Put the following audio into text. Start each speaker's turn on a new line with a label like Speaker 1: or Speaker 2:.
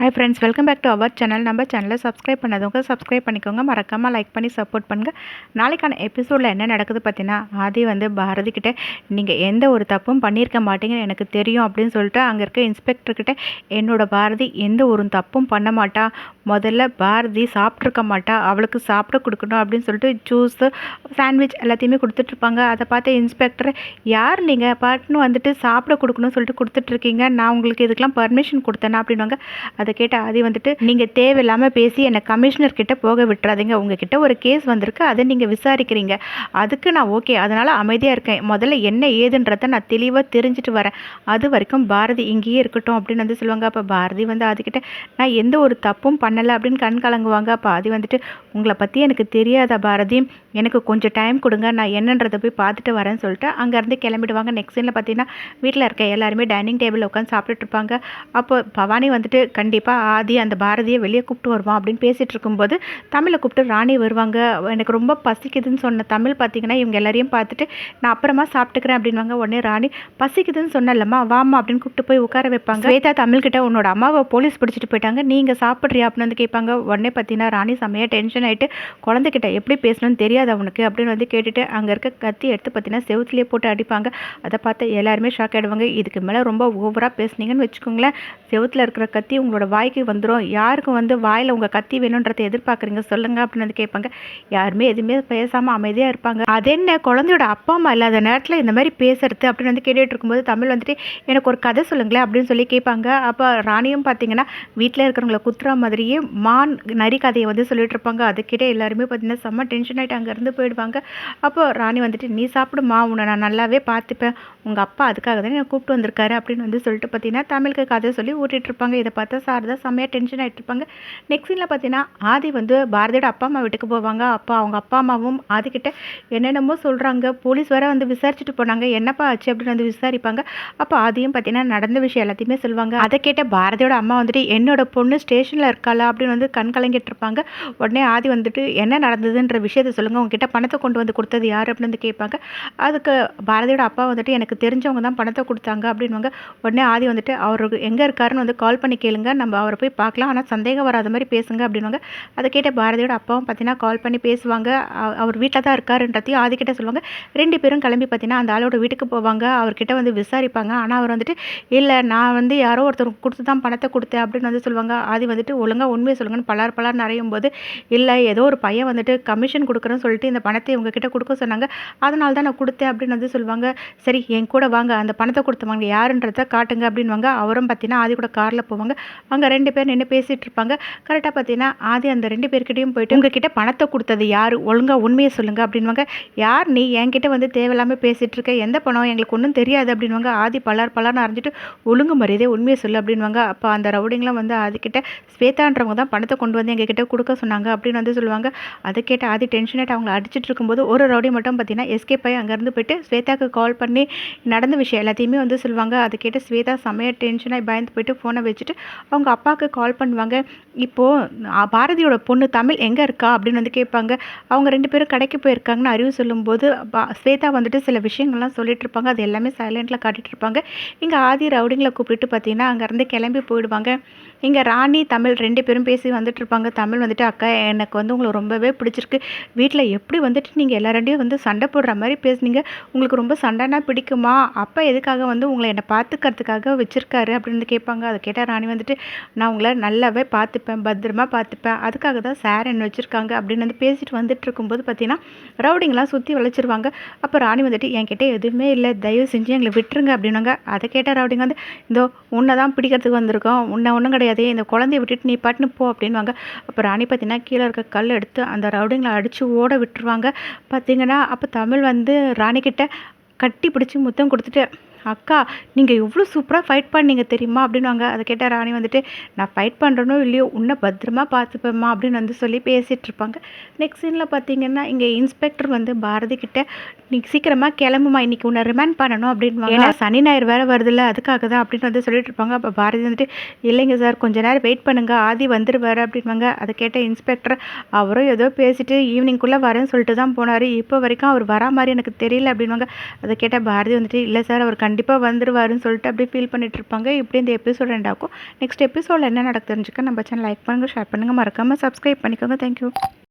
Speaker 1: Hi friends welcome back to our channel நம்ம சேனலை subscribe பண்ணாதவங்க சப்ஸ்கிரைப் பண்ணிக்கோங்க. மறக்காமல் லைக் பண்ணி சப்போர்ட் பண்ணுங்கள் நாளைக்கான எபிசோடில் என்ன நடக்குது பார்த்தீங்கன்னா ஆதி வந்து பாரதி கிட்டே நீங்கள் எந்த ஒரு தப்பும் பண்ணியிருக்க மாட்டீங்கன்னு எனக்கு தெரியும் அப்படின்னு சொல்லிட்டு அங்கே இருக்க இன்ஸ்பெக்டர்கிட்ட என்னோட பாரதி எந்த ஒரு தப்பும் பண்ண மாட்டா. முதல்ல பாரதி சாப்பிட்ருக்க மாட்டா. அவளுக்கு சாப்பிட கொடுக்கணும் அப்படின்னு சொல்லிட்டு ஜூஸு சாண்ட்விச் எல்லாத்தையுமே கொடுத்துட்ருப்பாங்க அதை பார்த்து இன்ஸ்பெக்டர் யார் நீங்கள் பாட்டுன்னு வந்துட்டு சாப்பிட கொடுக்கணும்னு சொல்லிட்டு கொடுத்துட்ருக்கீங்க நான் உங்களுக்கு இதுக்கெலாம் பர்மிஷன் கொடுத்தேனா? அப்படின்வாங்க அதை கேட்ட ஆதி வந்துட்டு நீங்கள் தேவையில்லாமல் பேசி என்னை கமிஷனர் கிட்ட போக விட்டுறாதீங்க. உங்ககிட்ட ஒரு கேஸ் வந்திருக்கு. அதை நீங்கள் விசாரிக்கிறீங்க. அதுக்கு நான் ஓகே அதனால் அமைதியாக இருக்கேன். முதல்ல என்ன ஏதுன்றதை நான் தெளிவாக தெரிஞ்சுட்டு வரேன். அது வரைக்கும் பாரதி இங்கேயே இருக்கட்டும் அப்படின்னு வந்து சொல்லுவாங்க. அப்போ பாரதி வந்து ஆதிக்கிட்ட நான் எந்த ஒரு தப்பும் பண்ணலை அப்படின்னு கண் கலங்குவாங்க. அப்போ ஆதி வந்துட்டு உங்களை பற்றி எனக்கு தெரியாத பாரதி? எனக்கு கொஞ்சம் டைம் கொடுங்க. நான் என்னன்றதை போய் பார்த்துட்டு வரேன்னு சொல்லிட்டு அங்கேருந்து கிளம்பிடுவாங்க. நெக்ஸ்ட் சீனில் பார்த்தீங்கன்னா வீட்டில் இருக்க எல்லாருமே டைனிங் டேபிளில் உட்காந்து சாப்பிட்டுட்டு இருப்பாங்க. அப்போ பவானி வந்துட்டு கண்டிப்பாக ஆதி அந்த பாரதியை வெளியே கூப்பிட்டு வருவான் அப்படின்னு பேசிகிட்டு இருக்கும்போது தமிழை கூப்பிட்டு ராணி வருவாங்க. எனக்கு ரொம்ப பசிக்குதுன்னு சொன்ன தமிழ் பார்த்தீங்கன்னா இவங்க எல்லாரையும் பார்த்துட்டு நான் அப்புறமா சாப்பிட்டுக்கிறேன் அப்படின்வாங்க உடனே ராணி பசிக்குதுன்னு சொன்னலம்மா வாமா அப்படின்னு கூப்பிட்டு போய் உட்கார வைப்பாங்க. ஸ்வேதா தமிழ்கிட்ட உன்னோட அம்மாவை போலீஸ் பிடிச்சிட்டு போயிட்டாங்க. நீங்கள் சாப்பிட்றியா? அப்படின்னு வந்து கேட்பாங்க. உடனே பார்த்தீங்கன்னா ராணி செம்மையாக டென்ஷன் ஆகிட்டு குழந்தைகிட்ட எப்படி பேசணும்னு தெரியாது அவனுக்கு அப்படின்னு வந்து கேட்டுட்டு அங்கே இருக்க கத்தி எடுத்து பார்த்தீங்கன்னா செவுத்துலேயே போட்டு அடிப்பாங்க. அதை பார்த்து எல்லாருமே ஷாக் ஆகிடுவாங்க இதுக்கு மேலே ரொம்ப ஓவராக பேசுனீங்கன்னு வச்சுக்கோங்களேன். செவுத்தில் இருக்கிற கத்தி உங்களோட வாய்க்கு வந்துடும் யாருக்கு வந்து வாயில் உங்கள் கத்தி வேணுன்றதை எதிர்பார்க்குறீங்க? சொல்லுங்கள் அப்படின்னு வந்து கேட்பாங்க. யாருமே எதுவுமே பேசாமல் அமைதியாக இருப்பாங்க. அது என்ன? குழந்தையோட அப்பா அம்மா இல்லாத நேரத்தில் இந்த மாதிரி பேசுறது அப்படின்னு வந்து கேட்டுட்டு இருக்கும்போது தமிழ் வந்துட்டு எனக்கு ஒரு கதை சொல்லுங்களேன் அப்படின்னு சொல்லி கேட்பாங்க. அப்போ ராணியும் பார்த்தீங்கன்னா வீட்டில் இருக்கிறவங்கள குத்துற மாதிரியே மான் நரி கதையை வந்து சொல்லிட்டு இருப்பாங்க. அதுக்கிட்டே எல்லாருமே பார்த்தீங்கன்னா செம்ம டென்ஷன் ஆகிட்டு அங்கேருந்து போயிடுவாங்க. அப்போ ராணி வந்துட்டு நீ சாப்பிடுமா உன்னை நான் நல்லாவே பார்த்துப்பேன். உங்கள் அப்பா அதுக்காக தானே என்னை கூப்பிட்டு வந்திருக்காரு அப்படின்னு வந்து சொல்லிட்டு பார்த்தீங்கன்னா தமிழுக்கு கதை சொல்லி ஊட்டிட்டு இருப்பாங்க. இதை பார்த்தா சாரதா செம்மையாக டென்ஷன் ஆகிட்டு இருப்பாங்க நெக்ஸ்ட் சீனில் பார்த்தீங்கன்னா ஆதி வந்து பாரதியோட அப்பா அம்மா வீட்டுக்கு போவாங்க. அப்போ அவங்க அப்பா அம்மாவும் ஆதிக்கிட்ட என்னென்னமோ சொல்கிறாங்க போலீஸ் வேறு வந்து விசாரிச்சுட்டு போனாங்க. என்னப்பா ஆச்சு அப்படின்னு வந்து விசாரிப்பாங்க. அப்போ ஆதியும் பார்த்தீங்கன்னா நடந்த விஷயம் எல்லாத்தையுமே சொல்லுவாங்க. அதை கேட்ட பாரதியோட அம்மா வந்துட்டு என்னோட பொண்ணு ஸ்டேஷனில் இருக்காளா? அப்படின்னு வந்து கண் கலங்கிட்டு இருப்பாங்க. உடனே ஆதி வந்துட்டு என்ன நடந்ததுன்ற விஷயத்த சொல்லுங்கள் உங்ககிட்ட பணத்தை கொண்டு வந்து கொடுத்தது யார்? அப்படின்னு வந்து கேட்பாங்க. அதுக்கு பாரதியோட அப்பா வந்துட்டு எனக்கு தெரிஞ்சவங்க தான் பணத்தை கொடுத்தாங்க. அப்படின்வாங்க உடனே ஆதி வந்துட்டு அவர் எங்கே இருக்காருன்னு வந்து கால் பண்ணி கேளுங்க. நம்ம நம்ம அவரை போய் பார்க்கலாம். ஆனால் சந்தேகம் வராத மாதிரி பேசுங்க அப்படின்வாங்க அதை கேட்ட பாரதியோட அப்பாவும் பார்த்தீங்கன்னா கால் பண்ணி பேசுவாங்க. அவர் வீட்டில் தான் இருக்காருன்றதையும் ஆதிக்கிட்ட சொல்லுவாங்க. ரெண்டு பேரும் கிளம்பி பார்த்தீங்கன்னா அந்த ஆளோட வீட்டுக்கு போவாங்க. அவர்கிட்ட வந்து விசாரிப்பாங்க. ஆனால் அவர் வந்துட்டு இல்லை நான் வந்து யாரோ ஒருத்தர் கொடுத்து தான் பணத்தை கொடுத்தேன் அப்படின்னு வந்து சொல்லுவாங்க. ஆதி வந்துட்டு ஒழுங்காக உண்மையை சொல்லுங்கன்னு பலார் பலார் நிறையும் போது இல்லை ஏதோ ஒரு பையன் வந்துட்டு கமிஷன் கொடுக்குறேன்னு சொல்லிட்டு இந்த பணத்தை இவங்ககிட்ட கொடுக்க சொன்னாங்க. அதனால தான் நான் கொடுத்தேன் அப்படின்னு வந்து சொல்லுவாங்க. சரி என் கூட வாங்க. அந்த பணத்தை கொடுத்தவங்க யாருன்றதை காட்டுங்க அப்படின்வாங்க அவரும் பார்த்தீங்கன்னா ஆதி கூட காரில் போவாங்க. அங்கே ரெண்டு பேர் நின்று பேசிகிட்டு இருப்பாங்க. கரெக்டாக பார்த்தீங்கன்னா ஆதி அந்த ரெண்டு பேர்கிட்டையும் போயிட்டு உங்ககிட்ட பணத்தை கொடுத்தது யார்? ஒழுங்காக உண்மையை சொல்லுங்கள் அப்படின்வாங்க யார் நீ? என்கிட்ட வந்து தேவையில்லாமல் பேசிகிட்டு இருக்க. எந்த பணம்? எங்களுக்கு ஒன்றும் தெரியாது அப்படின்வாங்க ஆதி பலார் பலார்னு அறிஞ்சிட்டு ஒழுங்கு மரியாதை உண்மையை சொல்லு அப்படின்வாங்க அப்போ அந்த ரவுடிங்லாம் வந்து ஆதிக்கிட்ட ஸ்வேதான்றவங்க தான் பணத்தை கொண்டு வந்து எங்ககிட்ட கொடுக்க சொன்னாங்க அப்படின்னு வந்து சொல்லுவாங்க. அதை கேட்டு ஆதி டென்ஷனேட் அவங்கள அடிச்சிட்டு இருக்கும்போது ஒரு ரவுடி மட்டும் பார்த்தீங்கன்னா எஸ்கேப் ஆகி அங்கேருந்து போயிட்டு ஸ்வேதாக்கு கால் பண்ணி நடந்த விஷயம் எல்லாத்தையுமே வந்து சொல்லுவாங்க. அதை கேட்டு ஸ்வேதா செமையாக டென்ஷனாக பயந்து போயிட்டு ஃபோனை வச்சுட்டு அவங்க அப்பாவுக்கு கால் பண்ணுவாங்க இப்போது பாரதியோட பொண்ணு தமிழ் எங்கே இருக்கா? அப்படின்னு வந்து கேட்பாங்க. அவங்க ரெண்டு பேரும் கடைக்கு போயிருக்காங்கன்னு அறிவு சொல்லும்போது பா- ஸ்வேதா வந்துட்டு சில விஷயங்கள்லாம் சொல்லிட்டு இருப்பாங்க. அது எல்லாமே சைலண்ட்டில் காட்டிட்டு இருப்பாங்க. இங்கே ஆதி ரவுடிங்களை கூப்பிட்டு பார்த்தீங்கன்னா அங்கேருந்து கிளம்பி போயிடுவாங்க. இங்கே ராணி தமிழ் ரெண்டு பேரும் பேசி வந்துட்டு இருப்பாங்க. தமிழ் வந்துட்டு அக்கா எனக்கு வந்து உங்களை ரொம்பவே பிடிச்சிருக்கு. வீட்டில் எப்படி வந்துட்டு நீங்கள் எல்லாரையும் வந்து சண்டை போடுற மாதிரி பேசுனீங்க? உங்களுக்கு ரொம்ப சண்டைனா பிடிக்குமா? அப்பா எதுக்காக வந்து உங்களை என்னை பார்த்துக்கிறதுக்காக வச்சுருக்காரு? அப்படின்னு கேட்பாங்க. அதை கேட்டால் ராணி வந்துட்டு நான் உங்களை நல்லாவே பார்த்துப்பேன் பத்திரமா பார்த்துப்பேன். அதுக்காக தான் சார் என்ன வச்சுருக்காங்க அப்படின்னு வந்து பேசிட்டு வந்துட்டு இருக்கும்போது பார்த்தீங்கன்னா ரவுடிங்கெலாம் சுற்றி வளைச்சிருவாங்க. அப்போ ராணி வந்துட்டு என்கிட்ட எதுவுமே இல்லை. தயவு செஞ்சு எங்களை விட்டுருங்க அப்படின்னாங்க. அதை கேட்ட ரவுடிங்க வந்து இதோ உன்னை தான் பிடிக்கிறதுக்கு வந்திருக்கோம். உன்னை ஒன்றும் கிடையாது. இந்த குழந்தைய விட்டுட்டு நீ பாட்டுன்னு போ அப்படின்வாங்க அப்போ ராணி பார்த்தீங்கன்னா கீழே இருக்க கல் எடுத்து அந்த ரவுடிங்களை அடித்து ஓட விட்டுருவாங்க. பார்த்தீங்கன்னா அப்போ தமிழ் வந்து ராணிக்கிட்ட கட்டி பிடிச்சி முத்தம் கொடுத்துட்டு அக்கா நீங்கள் எவ்வளோ சூப்பராக ஃபைட் பண்ணீங்க தெரியுமா? அப்படின்வாங்க அதை கேட்ட ராணி வந்துட்டு நான் ஃபைட் பண்ணுறனோ இல்லையோ உன்னை பத்திரமா பார்த்துப்பேம்மா அப்படின்னு வந்து சொல்லி பேசிகிட்டு இருப்பாங்க. நெக்ஸ்ட் சீனில் பார்த்தீங்கன்னா இங்கே இன்ஸ்பெக்டர் வந்து பாரதி கிட்ட நீ சீக்கிரமாக கிளம்புமா இன்னைக்கு உன்னை ரிமைண்ட் பண்ணணும் அப்படின்னு ஏன்னா சனி ஞாயிறு வேறு வருதுல்ல அதுக்காக தான் அப்படின்னு வந்து சொல்லிட்டு இருப்பாங்க. அப்போ பாரதி வந்துட்டு இல்லைங்க சார் கொஞ்ச நேரம் வெயிட் பண்ணுங்க ஆதி வந்துருவாரு அப்படின்வாங்க அதை கேட்ட இன்ஸ்பெக்டர் அவரும் ஏதோ பேசிட்டு ஈவினிங்குள்ளே வரேன்னு சொல்லிட்டு தான் போனார். இப்போ வரைக்கும் அவர் வரா மாதிரி எனக்கு தெரியல அப்படின்வாங்க அதை கேட்ட பாரதி வந்துட்டு இல்லை சார் அவர் கண்டிப்பாக கண்டிப்பாக வந்துடுவாருன்னு சொல்லிட்டு அப்படியே ஃபீல் பண்ணிட்டு இருப்பாங்க இப்படி இந்த எபிசோட் ரெண்ட் ஆகும். நெக்ஸ்ட் எபிசோடில் என்ன நடக்குதுன்னு நம்ம சேனல் லைக் பண்ணுங்கள் ஷேர் பண்ணுங்கள் மறக்காமல் சப்ஸ்கிரைப் பண்ணிக்கோங்க. தேங்க்யூ